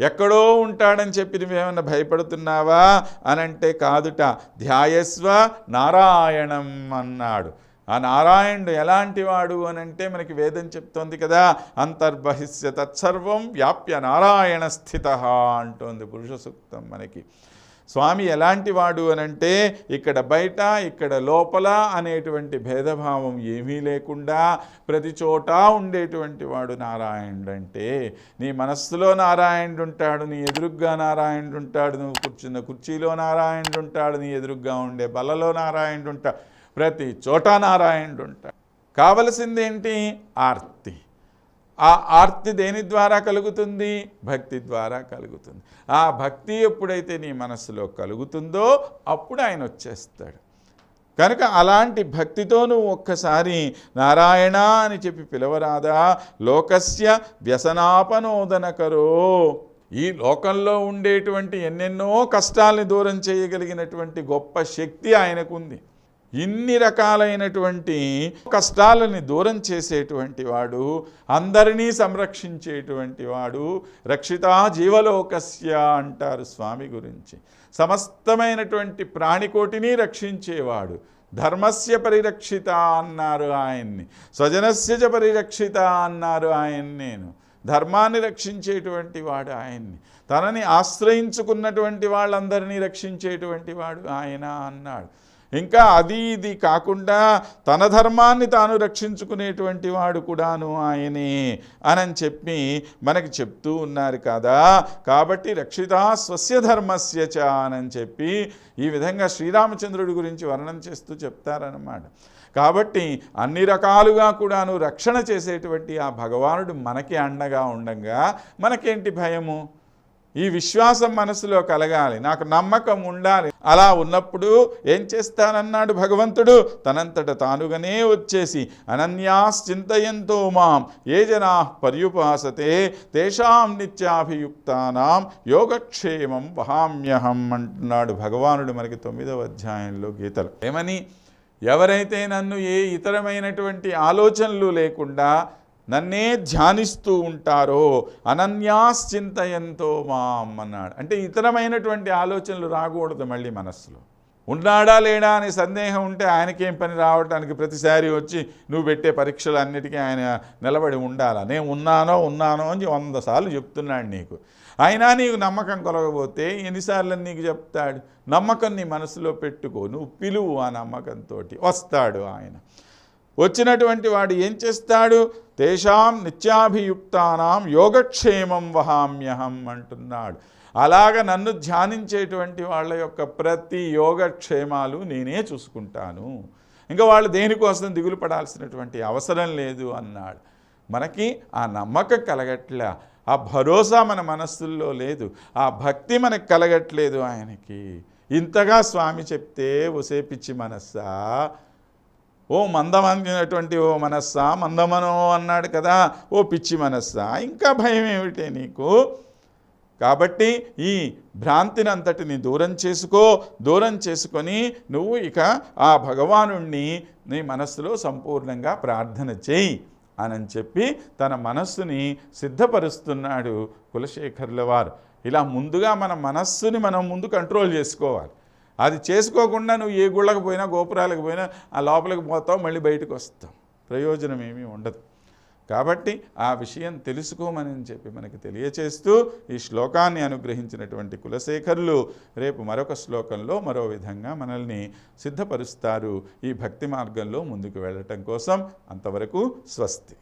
ఎక్కడో ఉంటాడని చెప్పి నువ్వేమన్నా భయపడుతున్నావా అనంటే కాదుట. ధ్యాయస్వ నారాయణం అన్నాడు. ఆ నారాయణుడు ఎలాంటి వాడు మనకి వేదం చెప్తోంది కదా అంతర్బహిష్య తత్సర్వం వ్యాప్య నారాయణ స్థిత అంటోంది పురుష సూక్తం మనకి. స్వామి ఎలాంటి వాడు అనంటే ఇక్కడ బయట ఇక్కడ లోపల అనేటువంటి భేదభావం ఏమీ లేకుండా ప్రతి చోట ఉండేటువంటి వాడు నారాయణుడు అంటే నీ మనస్సులో నారాయణుడు ఉంటాడు నీ ఎదురుగ్గా నారాయణుడు ఉంటాడు నువ్వు కూర్చున్న కుర్చీలో నారాయణుడు ఉంటాడు నీ ఎదురుగ్గా ఉండే బలలో నారాయణుడు ఉంటాడు ప్రతి చోట నారాయణుడు ఉంటాడు. కావలసిందేంటి? ఆర్తి. ఆ ఆర్తి దేని ద్వారా కలుగుతుంది? భక్తి ద్వారా కలుగుతుంది. ఆ భక్తి ఎప్పుడైతే నీ మనస్సులో కలుగుతుందో అప్పుడు ఆయన వచ్చేస్తాడు. కనుక అలాంటి భక్తితో నువ్వు ఒక్కసారి నారాయణ అని చెప్పి పిలవరాదా? లోకస్య వ్యసనాపనోదనకరో. ఈ లోకంలో ఉండేటువంటి ఎన్నెన్నో కష్టాలని దూరం చేయగలిగినటువంటి గొప్ప శక్తి ఆయనకుంది. ఇన్ని రకాలైనటువంటి కష్టాలని దూరం చేసేటువంటి వాడు అందరినీ సంరక్షించేటువంటి వాడు రక్షితా జీవలోకస్య అంటారు స్వామి గురించి. సమస్తమైనటువంటి ప్రాణికోటిని రక్షించేవాడు. ధర్మస్య పరిరక్షిత అన్నారు ఆయన్ని. స్వజనస్యజ పరిరక్షిత అన్నారు ఆయన నేను. ధర్మాన్ని రక్షించేటువంటి వాడు ఆయన్ని. తనని ఆశ్రయించుకున్నటువంటి వాళ్ళందరినీ రక్షించేటువంటి వాడు ఆయన అన్నాడు. ఇంకా అది ఇది కాకుండా తన ధర్మాన్ని తాను రక్షించుకునేటువంటి వాడు కూడాను ఆయనే అని చెప్పి మనకి చెప్తూ ఉన్నారు కదా. కాబట్టి రక్షిత స్వస్య ధర్మస్య చ అని చెప్పి ఈ విధంగా శ్రీరామచంద్రుడి గురించి వర్ణన చేస్తూ చెప్తారన్నమాట. కాబట్టి అన్ని రకాలుగా కూడాను రక్షణ చేసేటువంటి ఆ భగవానుడు మనకి అండగా ఉండగా మనకేంటి భయము? ఈ విశ్వాసం మనసులో కలగాలి నాకు నమ్మకం ఉండాలి. అలా ఉన్నప్పుడు ఏం చేస్తానన్నాడు భగవంతుడు? తనంతట తానుగానే వచ్చేసి అనన్యాశ్చింతయంతో మాం ఏ జనా పర్యుపాసతే తేషాం నిత్యాభియుక్తానాం యోగక్షేమం వహామ్యహం అంటున్నాడు భగవానుడు మనకి తొమ్మిదవ అధ్యాయంలో గీతలు. ఏమని? ఎవరైతే నన్ను ఏ ఇతరమైనటువంటి ఆలోచనలు లేకుండా నన్నే ధ్యానిస్తూ ఉంటారో అనన్యాశ్చింతయంతో మాం అన్నాడు. అంటే ఇతరమైనటువంటి ఆలోచనలు రాకూడదు మళ్ళీ మనస్సులో. ఉన్నాడా లేడా అనే సందేహం ఉంటే ఆయనకేం పని రావడానికి ప్రతిసారి వచ్చి నువ్వు పెట్టే పరీక్షలు అన్నిటికీ ఆయన నిలబడి ఉండాలా? నేను ఉన్నానో ఉన్నానో అని వంద సార్లు చెప్తున్నాడు నీకు. అయినా నీకు నమ్మకం కొలగపోతే ఎన్నిసార్లు నీకు చెప్తాడు? నమ్మకం నీ మనసులో పెట్టుకో. నువ్వు పిలువు ఆ నమ్మకంతో వస్తాడు ఆయన. వచ్చినటువంటి వాడు ఏం చేస్తాడు? తేషాం నిత్యాభియుక్తానాం యోగక్షేమం వహామ్యహం అంటున్నాడు. అలాగ నన్ను ధ్యానించేటువంటి వాళ్ళ యొక్క ప్రతి యోగక్షేమాలు నేనే చూసుకుంటాను. ఇంకా వాళ్ళు దేనికోసం దిగులు పడాల్సినటువంటి అవసరం లేదు అన్నాడు. మనకి ఆ నమ్మకం కలగట్లే ఆ భరోసా మన మనస్సుల్లో లేదు ఆ భక్తి మనకు కలగట్లేదు ఆయనకి. ఇంతగా స్వామి చెప్తే ఒసే పిచ్చి మనస్సా? ఓ మందమైనటువంటి ఓ మనస్సా మందమనో అన్నాడు కదా ఓ పిచ్చి మనస్సా ఇంకా భయం ఏమిటే నీకు? కాబట్టి ఈ భ్రాంతిని అంతటిని దూరం చేసుకో దూరం చేసుకొని నువ్వు ఇక ఆ భగవాను నీ మనస్సులో సంపూర్ణంగా ప్రార్థన చేయి అని చెప్పి తన మనస్సుని సిద్ధపరుస్తున్నాడు కులశేఖర్ల వారు. ఇలా ముందుగా మన మనస్సుని మనం ముందు కంట్రోల్ చేసుకోవాలి. అది చేసుకోకుండా నువ్వు ఏ గుళ్ళకి పోయినా గోపురాలకు పోయినా ఆ లోపలికి పోతావు మళ్ళీ బయటకు వస్తావు. ప్రయోజనం ఏమీ ఉండదు. కాబట్టి ఆ విషయం తెలుసుకోమని చెప్పి మనకి తెలియచేస్తూ ఈ శ్లోకాన్ని అనుగ్రహించినటువంటి కులశేఖరులు రేపు మరొక శ్లోకంలో మరో విధంగా మనల్ని సిద్ధపరుస్తారు ఈ భక్తి మార్గంలో ముందుకు వెళ్ళటం కోసం. అంతవరకు స్వస్తి.